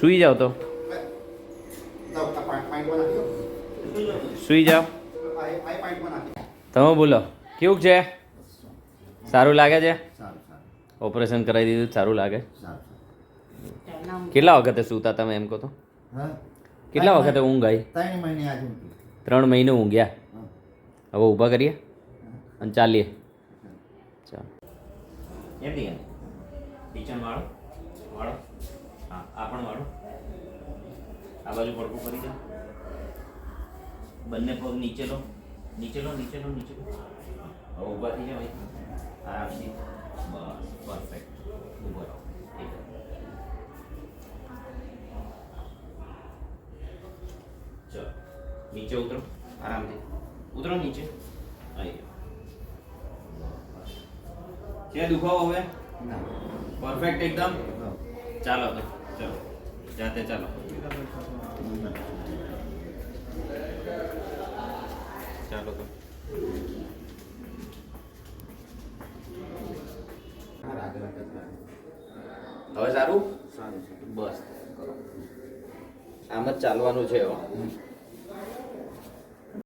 સૂઈ જાઓ તો. સૂઈ જાઓ. તમે બોલો, કેવું છે? સારું લાગે છે? ઓપરેશન કરાવી દીધું, સારું લાગે? કેટલા વખતે સૂતા તમે એમ કહો તો? કેટલા વખતે ઊંઘ આવી ત્રણ મહિને ઊંઘ્યા. હવે ઊભા કરીએ અને ચાલીએ. ચાલો. કિચન વાળો વાળો હા આ પણ વાળો આ બાજુ પડકું કરી દો. બંને પગ નીચે લો. નીચે લો નીચે લો નીચે લો. હવે ઊભા થઈ ભાઈ આરામથી બસ પરફેક્ટ ઊભો રહો. ચલો. નીચે ઉતરો. આરામથી. ઉતરો નીચે. આવી છે દુખાવો હવે? પરફેક્ટ એકદમ? ચાલો તો. ચલો. જાતે ચાલો. ચાલો તો. હવે સારું? સારું બસ. આમ જ ચાલવાનું છે હવે